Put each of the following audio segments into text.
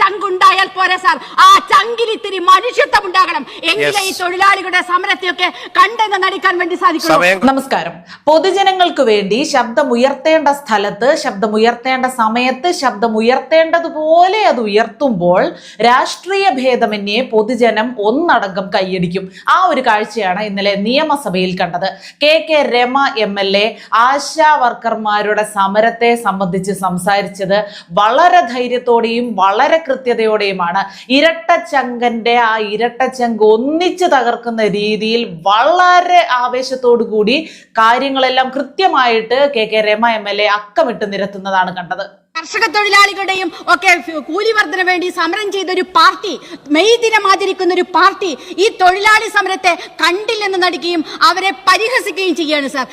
ചങ്കുണ്ടായാൽ പോരെ സാർ. ആ ചങ്കിൽ ഇത്തിരി മനുഷ്യത്വം ഉണ്ടാകണം എങ്കിലേ ഈ. തൊഴിലാളികളുടെ സമരത്തെയൊക്കെ കണ്ടെന്ന് നടിക്കാൻ വേണ്ടി സാധിക്കും. നമസ്കാരം. പൊതുജനങ്ങൾക്ക് വേണ്ടി ശബ്ദമുയർത്തേണ്ട സ്ഥലത്ത് ശബ്ദമുയർത്തേണ്ട സമയത്ത് ശബ്ദമുയർത്തേണ്ടതുപോലെ അത് ഉയർത്തുമ്പോൾ രാഷ്ട്രീയ ഭേദമന്യേ പൊതുജനം ഒന്നടങ്കം കൈയടിക്കും. ആ ഒരു കാഴ്ചയാണ് ഇന്നലെ നിയമസഭയിൽ കണ്ടത്. K K Rama M L A ASHA വർക്കർമാരുടെ സമരത്തെ സംബന്ധിച്ച് സംസാരിച്ചത് വളരെ ധൈര്യത്തോടെയും വളരെ കൃത്യതയോടെയുമാണ് ഇരട്ടച്ചങ്കന്റെ ആ ഇരട്ടച്ചങ്ക് ഒന്നിച്ച് തകർക്കുന്ന രീതിയിൽ വളരെ ആവേശത്തോടു കൂടി കാര്യങ്ങളെല്ലാം കൃത്യമായിട്ട് K K Rama M L A അക്കമിട്ട് നിരത്തുന്നതാണ് കണ്ടത്. കർഷക തൊഴിലാളികളുടെയും ഒക്കെ കൂലി വർധന വേണ്ടി സമരം ചെയ്ത ഒരു പാർട്ടി മെയ് ദിനം ആചരിക്കുന്ന ഒരു പാർട്ടി ഈ തൊഴിലാളി സമരത്തെ കണ്ടില്ലെന്ന് നടിക്കുകയും അവരെ പരിഹസിക്കുകയും ചെയ്യാണ് സാർ.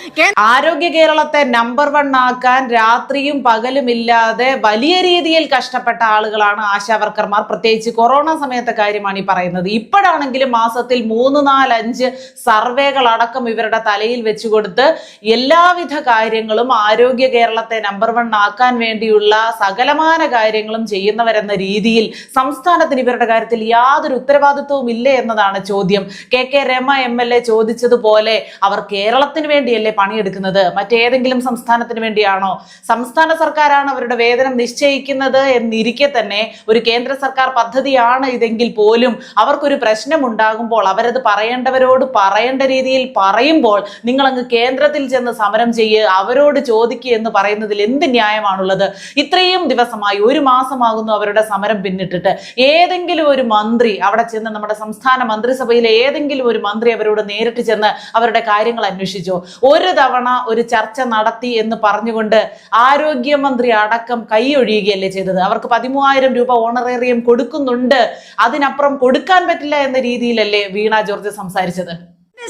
ആരോഗ്യ കേരളത്തെ നമ്പർ വൺ ആക്കാൻ രാത്രിയും പകലും ഇല്ലാതെ വലിയ രീതിയിൽ കഷ്ടപ്പെട്ട ആളുകളാണ് ആശാവർക്കർമാർ പ്രത്യേകിച്ച് കൊറോണ സമയത്തെ കാര്യമാണ് ഈ പറയുന്നത്. ഇപ്പോഴാണെങ്കിലും മാസത്തിൽ മൂന്ന് നാല് അഞ്ച് സർവേകൾ അടക്കം ഇവരുടെ തലയിൽ വെച്ചുകൊടുത്ത് എല്ലാവിധ കാര്യങ്ങളും ആരോഗ്യ കേരളത്തെ നമ്പർ വൺ ആക്കാൻ വേണ്ടിയുള്ള സകലമാന കാര്യങ്ങളും ചെയ്യുന്നവരെന്ന രീതിയിൽ സംസ്ഥാനത്തിന് ഇവരുടെ കാര്യത്തിൽ യാതൊരു ഉത്തരവാദിത്വവും ഇല്ലേ എന്നതാണ് ചോദ്യം. K K Rama M L A ചോദിച്ചതുപോലെ അവർ കേരളത്തിന് വേണ്ടിയല്ലേ പണിയെടുക്കുന്നത്? മറ്റേതെങ്കിലും സംസ്ഥാനത്തിന് വേണ്ടിയാണോ? സംസ്ഥാന സർക്കാരാണ് അവരുടെ വേതനം നിശ്ചയിക്കുന്നത് എന്നിരിക്കെ തന്നെ ഒരു കേന്ദ്ര സർക്കാർ പദ്ധതിയാണ് ഇതെങ്കിൽ പോലും അവർക്കൊരു പ്രശ്നം ഉണ്ടാകുമ്പോൾ അവരത് പറയേണ്ടവരോട് പറയേണ്ട രീതിയിൽ പറയുമ്പോൾ നിങ്ങൾ അങ്ങ് കേന്ദ്രത്തിൽ ചെന്ന് സമരം ചെയ്യുക അവരോട് ചോദിക്കുക എന്ന് പറയുന്നതിൽ എന്ത് ന്യായമാണുള്ളത്? ഇത്രയും ദിവസമായി ഒരു മാസമാകുന്നു അവരുടെ സമരം പിന്നിട്ടിട്ട്. ഏതെങ്കിലും ഒരു മന്ത്രി അവിടെ ചെന്ന് നമ്മുടെ സംസ്ഥാന മന്ത്രിസഭയിലെ ഏതെങ്കിലും ഒരു മന്ത്രി അവരോട് നേരിട്ട് ചെന്ന് അവരുടെ കാര്യങ്ങൾ അന്വേഷിച്ചോ? ഒരു തവണ ഒരു ചർച്ച നടത്തി എന്ന് പറഞ്ഞുകൊണ്ട് ആരോഗ്യമന്ത്രി അടക്കം കൈയൊഴിയുകയല്ലേ ചെയ്തത്? അവർക്ക് പതിമൂവായിരം രൂപ ഓണറേറിയം കൊടുക്കുന്നുണ്ട്. അതിനപ്പുറം കൊടുക്കാൻ പറ്റില്ല എന്ന രീതിയിലല്ലേ വീണ ജോർജ് സംസാരിച്ചത്?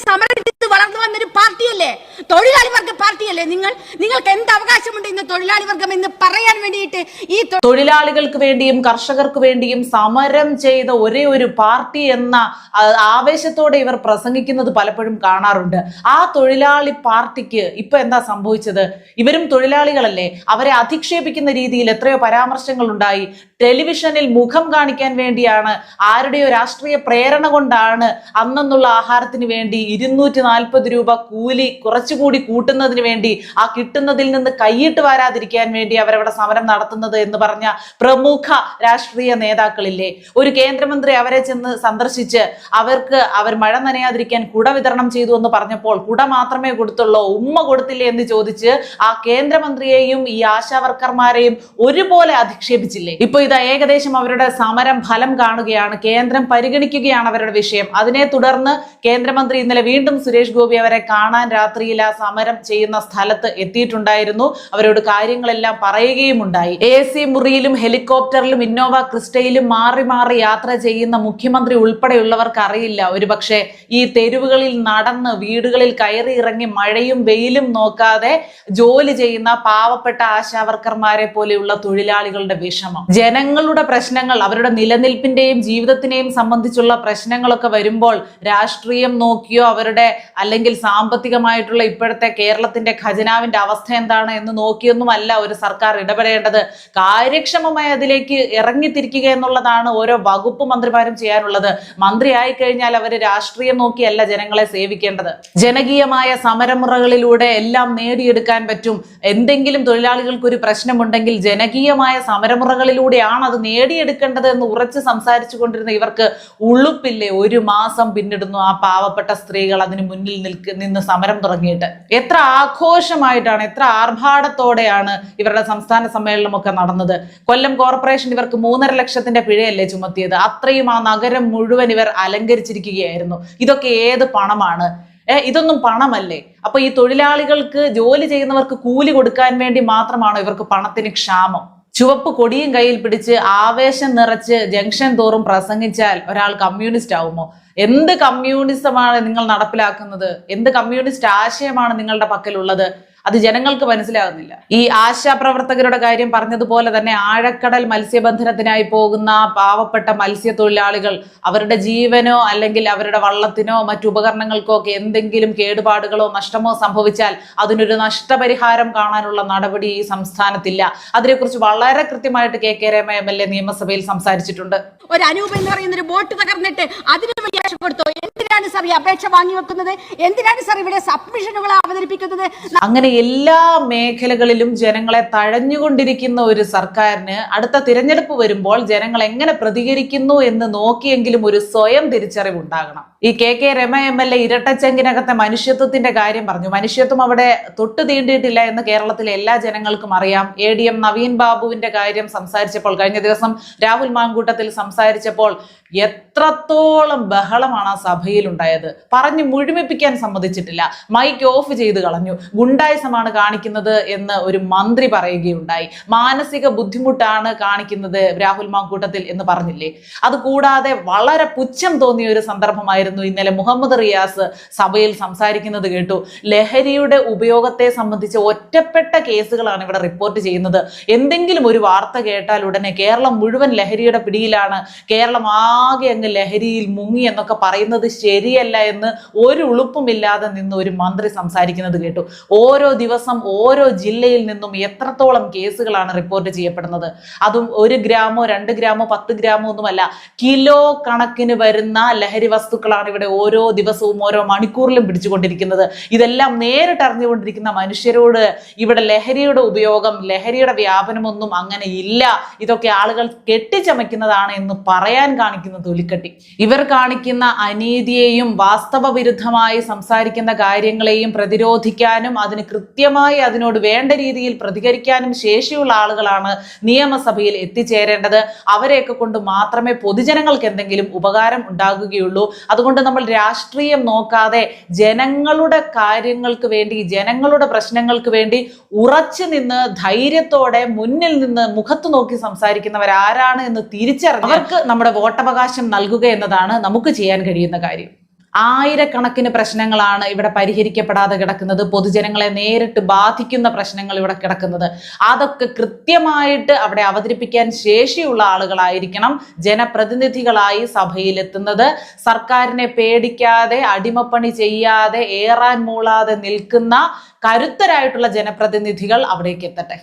സമരം വളർന്നു വന്നൊരു പാർട്ടിയല്ലേ? തൊഴിലാളി വർഗ പാർട്ടിയല്ലേ നിങ്ങൾ? നിങ്ങൾക്ക് എന്ത് അവകാശമുണ്ട് ഇന്ന് തൊഴിലാളി വർഗം എന്ന് പറയാൻ വേണ്ടിയിട്ട് ഈ തൊഴിലാളികൾക്ക് വേണ്ടിയും കർഷകർക്ക് വേണ്ടിയും സമരം ചെയ്ത ഒരേ ഒരു പാർട്ടി എന്ന ആവേശത്തോടെ ഇവർ പ്രസംഗിക്കുന്നത് പലപ്പോഴും കാണാറുണ്ട്. ആ തൊഴിലാളി പാർട്ടിക്ക് ഇപ്പൊ എന്താ സംഭവിച്ചത്? ഇവരും തൊഴിലാളികളല്ലേ? അവരെ അധിക്ഷേപിക്കുന്ന രീതിയിൽ എത്രയോ പരാമർശങ്ങൾ ഉണ്ടായി ടെലിവിഷനിൽ മുഖം കാണിക്കാൻ വേണ്ടിയാണ് ആരുടെയോ രാഷ്ട്രീയ പ്രേരണ കൊണ്ടാണ് അന്നെന്നുള്ള ആഹാരത്തിന് വേണ്ടി ഇരുന്നൂറ്റി നാൽപ്പത് രൂപ കൂലി കുറച്ചുകൂടി കൂട്ടുന്നതിന് വേണ്ടി ആ കിട്ടുന്നതിൽ നിന്ന് കൈയിട്ട് വരാതിരിക്കാൻ വേണ്ടി അവരവിടെ സമരം നടത്തുന്നത് എന്ന് പറഞ്ഞ പ്രമുഖ രാഷ്ട്രീയ നേതാക്കളില്ലേ? ഒരു കേന്ദ്രമന്ത്രി അവരെ ചെന്ന് സന്ദർശിച്ച് അവർക്ക് അവർ മഴ നനയാതിരിക്കാൻ കുട വിതരണം ചെയ്തു എന്ന് പറഞ്ഞപ്പോൾ കുട മാത്രമേ കൊടുത്തുള്ളൂ ഉമ്മ കൊടുത്തില്ലേ എന്ന് ചോദിച്ച് ആ കേന്ദ്രമന്ത്രിയെയും ഈ ആശാവർക്കർമാരെയും ഒരുപോലെ അധിക്ഷേപിച്ചില്ലേ? ഇപ്പൊ ഇത് ഏകദേശം അവരുടെ സമരം ഫലം കാണുകയാണ്. കേന്ദ്രം പരിഗണിക്കുകയാണ് അവരുടെ വിഷയം. അതിനെ തുടർന്ന് കേന്ദ്രമന്ത്രി ഇന്നലെ വീണ്ടും സുരേഷ് ഗോപി അവരെ കാണാൻ രാത്രിയിൽ ആ സമരം ചെയ്യുന്ന സ്ഥലത്ത് എത്തിയിട്ടുണ്ടായിരുന്നു. അവരോട് കാര്യങ്ങളെല്ലാം പറയുകയും ഉണ്ടായി എ സി മുറിയിലും ഹെലികോപ്റ്ററിലും ഇന്നോവ ക്രിസ്റ്റയിലും മാറി മാറി യാത്ര ചെയ്യുന്ന മുഖ്യമന്ത്രി ഉൾപ്പെടെയുള്ളവർക്ക് അറിയില്ല. ഒരുപക്ഷെ ഈ തെരുവുകളിൽ നടന്ന് വീടുകളിൽ കയറി ഇറങ്ങി മഴയും വെയിലും നോക്കാതെ ജോലി ചെയ്യുന്ന പാവപ്പെട്ട ആശാവർക്കർമാരെ പോലെയുള്ള തൊഴിലാളികളുടെ വിഷമം. ജനങ്ങളുടെ പ്രശ്നങ്ങൾ അവരുടെ നിലനിൽപ്പിന്റെയും ജീവിതത്തിനെയും സംബന്ധിച്ചുള്ള പ്രശ്നങ്ങളൊക്കെ വരുമ്പോൾ രാഷ്ട്രീയം നോക്കിയോ അവരുടെ അല്ലെങ്കിൽ സാമ്പത്തികമായിട്ടുള്ള ഇപ്പോഴത്തെ കേരളത്തിന്റെ ഖജനാവിന്റെ അവസ്ഥ എന്താണ് എന്ന് നോക്കിയൊന്നുമല്ല ഒരു സർക്കാർ ഇടപെടേണ്ടത്. കാര്യക്ഷമമായി അതിലേക്ക് ഇറങ്ങിത്തിരിക്കുക എന്നുള്ളതാണ് ഓരോ വകുപ്പ് മന്ത്രിമാരും ചെയ്യാനുള്ളത്. മന്ത്രിയായി കഴിഞ്ഞാൽ അവർ രാഷ്ട്രീയം നോക്കിയല്ല ജനങ്ങളെ സേവിക്കേണ്ടത്. ജനകീയമായ സമരമുറകളിലൂടെ എല്ലാം നേടിയെടുക്കാൻ പറ്റും. എന്തെങ്കിലും തൊഴിലാളികൾക്ക് ഒരു പ്രശ്നമുണ്ടെങ്കിൽ ജനകീയമായ സമരമുറകളിലൂടെയാണ് അത് നേടിയെടുക്കേണ്ടത് എന്ന് ഉറച്ച് സംസാരിച്ചു കൊണ്ടിരുന്ന ഇവർക്ക് ഉളുപ്പില്ലേ? ഒരു മാസം പിന്നിടുന്നു ആ പാവപ്പെട്ട സ്ത്രീകൾ അതിന് മുന്നിൽ നിൽക്ക് നിന്ന് സമരം തുടങ്ങിയിട്ട്. എത്ര ആഘോഷമായിട്ടാണ് എത്ര ആർഭാടത്തോടെയാണ് ഇവരുടെ സംസ്ഥാന സമ്മേളനമൊക്കെ നടന്നത്. കൊല്ലം കോർപ്പറേഷൻ ഇവർക്ക് മൂന്നര ലക്ഷത്തിന്റെ പിഴയല്ലേ ചുമത്തിയത്? അത്രയും ആ നഗരം മുഴുവൻ ഇവർ അലങ്കരിച്ചിരിക്കുകയായിരുന്നു. ഇതൊക്കെ ഏത് പണമാണ്? ഏഹ് ഇതൊന്നും പണമല്ലേ? അപ്പൊ ഈ തൊഴിലാളികൾക്ക് ജോലി ചെയ്യുന്നവർക്ക് കൂലി കൊടുക്കാൻ വേണ്ടി മാത്രമാണോ ഇവർക്ക് പണത്തിന് ക്ഷാമം? ചുവപ്പ് കൊടിയും കയ്യിൽ പിടിച്ച് ആവേശം നിറച്ച് ജംഗ്ഷൻ തോറും പ്രസംഗിച്ചാൽ ഒരാൾ കമ്മ്യൂണിസ്റ്റ് ആവുമോ? എന്ത് കമ്മ്യൂണിസമാണ് നിങ്ങൾ നടപ്പിലാക്കുന്നത്? എന്ത് കമ്മ്യൂണിസ്റ്റ് ആശയമാണ് നിങ്ങളുടെ പക്കലുള്ളത്? അത് ജനങ്ങൾക്ക് മനസ്സിലാകുന്നില്ല. ഈ ആശാപ്രവർത്തകരുടെ കാര്യം പറഞ്ഞതുപോലെ തന്നെ ആഴക്കടൽ മത്സ്യബന്ധനത്തിനായി പോകുന്ന പാവപ്പെട്ട മത്സ്യത്തൊഴിലാളികൾ അവരുടെ ജീവനോ അല്ലെങ്കിൽ അവരുടെ വള്ളത്തിനോ മറ്റു ഉപകരണങ്ങൾക്കോ ഒക്കെ എന്തെങ്കിലും കേടുപാടുകളോ നഷ്ടമോ സംഭവിച്ചാൽ അതിനൊരു നഷ്ടപരിഹാരം കാണാനുള്ള നടപടി ഈ സംസ്ഥാനത്തില്ല. അതിനെക്കുറിച്ച് വളരെ കൃത്യമായിട്ട് K K Rama M L A നിയമസഭയിൽ സംസാരിച്ചിട്ടുണ്ട്. ഒരു അനൂപ് എന്ന് പറയുന്ന ഒരു ബോട്ട് തകർന്നിട്ട് അതിന് എന്തിനാണ് സാർ ഈ അപേക്ഷ വാങ്ങി വെക്കുന്നത് എന്തിനാണ് സാർ ഇവിടെ സബ്മിഷനുകൾ അവതരിപ്പിക്കുന്നത്? അങ്ങനെ എല്ലാ മേഖലകളിലും ജനങ്ങളെ തഴഞ്ഞുകൊണ്ടിരിക്കുന്ന ഒരു സർക്കാരിന് അടുത്ത തിരഞ്ഞെടുപ്പ് വരുമ്പോൾ ജനങ്ങൾ എങ്ങനെ പ്രതികരിക്കുന്നു എന്ന് നോക്കിയെങ്കിലും ഒരു സ്വയം തിരിച്ചറിവുണ്ടാകണം. ഈ K K Rama M L A ഇരട്ടച്ചെങ്കിനകത്തെ മനുഷ്യത്വത്തിന്റെ കാര്യം പറഞ്ഞു. മനുഷ്യത്വം അവിടെ തൊട്ട് തീണ്ടിയിട്ടില്ല എന്ന് കേരളത്തിലെ എല്ലാ ജനങ്ങൾക്കും അറിയാം. എ ഡി എം നവീൻ ബാബുവിന്റെ കാര്യം സംസാരിച്ചപ്പോൾ കഴിഞ്ഞ ദിവസം രാഹുൽ മാങ്കൂട്ടത്തിൽ സംസാരിച്ചപ്പോൾ എത്രത്തോളം ബഹളമാണ് ആ സഭയിൽ ഉണ്ടായത് പറഞ്ഞു മുഴുമിപ്പിക്കാൻ സമ്മതിച്ചിട്ടില്ല. മൈക്ക് ഓഫ് ചെയ്ത് കളഞ്ഞു. ഗുണ്ടായിസമാണ് കാണിക്കുന്നത് എന്ന് ഒരു മന്ത്രി പറയുകയുണ്ടായി. മാനസിക ബുദ്ധിമുട്ടാണ് കാണിക്കുന്നത് രാഹുൽ മാങ്കൂട്ടത്തിൽ എന്ന് പറഞ്ഞില്ലേ? അത് കൂടാതെ വളരെ പുച്ഛം തോന്നിയ ഒരു സന്ദർഭമായിരുന്നു ഇന്നലെ മുഹമ്മദ് റിയാസ് സഭയിൽ സംസാരിക്കുന്നത് കേട്ടു. ലഹരിയുടെ ഉപയോഗത്തെ സംബന്ധിച്ച് ഒറ്റപ്പെട്ട കേസുകളാണ് ഇവിടെ റിപ്പോർട്ട് ചെയ്യുന്നത്. എന്തെങ്കിലും ഒരു വാർത്ത കേട്ടാൽ ഉടനെ കേരളം മുഴുവൻ ലഹരിയുടെ പിടിയിലാണ്. കേരളം ആകെ അങ്ങ് ലഹരിയിൽ മുങ്ങി എന്നൊക്കെ പറയുന്നത് ശരിയല്ല എന്ന് ഒരു ഉളുപ്പുമില്ലാതെ നിന്ന് ഒരു മന്ത്രി സംസാരിക്കുന്നത് കേട്ടു. ഓരോ ദിവസം ഓരോ ജില്ലയിൽ നിന്നും എത്രത്തോളം കേസുകളാണ് റിപ്പോർട്ട് ചെയ്യപ്പെടുന്നത്? അതും ഒരു ഗ്രാമോ രണ്ട് ഗ്രാമോ പത്ത് ഗ്രാമോ ഒന്നുമല്ല. കിലോ കണക്കിന് വരുന്ന ലഹരി വസ്തുക്കളാണ് ഇവിടെ ഓരോ ദിവസവും ഓരോ മണിക്കൂറിലും പിടിച്ചുകൊണ്ടിരിക്കുന്നത്. ഇതെല്ലാം നേരിട്ട് അറിഞ്ഞുകൊണ്ടിരിക്കുന്ന മനുഷ്യരോട് ഇവിടെ ലഹരിയുടെ ഉപയോഗം ലഹരിയുടെ വ്യാപനമൊന്നും അങ്ങനെ ഇല്ല. ഇതൊക്കെ ആളുകൾ കെട്ടിച്ചമയ്ക്കുന്നതാണ് എന്ന് പറയാൻ കാണിക്കുന്ന തൊലിക്കട്ടി ഇവർ കാണിക്കുന്ന അനീതിയെയും വാസ്തവ വിരുദ്ധമായി സംസാരിക്കുന്ന കാര്യങ്ങളെയും പ്രതിരോധിക്കാനും അതിന് കൃത്യമായി അതിനോട് വേണ്ട രീതിയിൽ പ്രതികരിക്കാനും ശേഷിയുള്ള ആളുകളാണ് നിയമസഭയിൽ എത്തിച്ചേരേണ്ടത്. അവരെയൊക്കെ കൊണ്ട് മാത്രമേ പൊതുജനങ്ങൾക്ക് എന്തെങ്കിലും ഉപകാരം ഉണ്ടാകുകയുള്ളൂ. അതുകൊണ്ട് നമ്മൾ രാഷ്ട്രീയം നോക്കാതെ ജനങ്ങളുടെ കാര്യങ്ങൾക്ക് വേണ്ടി ജനങ്ങളുടെ പ്രശ്നങ്ങൾക്ക് വേണ്ടി ഉറച്ചു നിന്ന് ധൈര്യത്തോടെ മുന്നിൽ നിന്ന് മുഖത്ത് നോക്കി സംസാരിക്കുന്നവർ ആരാണ് എന്ന് തിരിച്ചറിഞ്ഞ് അവർക്ക് നമ്മുടെ വോട്ടവകാശം നൽകുക എന്നതാണ് നമുക്ക് ചെയ്യാൻ കഴിയുന്ന കാര്യം. ആയിരക്കണക്കിന് പ്രശ്നങ്ങളാണ് ഇവിടെ പരിഹരിക്കപ്പെടാതെ കിടക്കുന്നത്. പൊതുജനങ്ങളെ നേരിട്ട് ബാധിക്കുന്ന പ്രശ്നങ്ങൾ ഇവിടെ കിടക്കുന്നത്. അതൊക്കെ കൃത്യമായിട്ട് അവിടെ അവതരിപ്പിക്കാൻ ശേഷിയുള്ള ആളുകളായിരിക്കണം ജനപ്രതിനിധികളായി സഭയിലെത്തുന്നത്. സർക്കാരിനെ പേടിക്കാതെ അടിമപ്പണി ചെയ്യാതെ ഏറാൻ മൂളാതെ നിൽക്കുന്ന കരുത്തരായിട്ടുള്ള ജനപ്രതിനിധികൾ അവിടേക്ക് എത്തട്ടെ.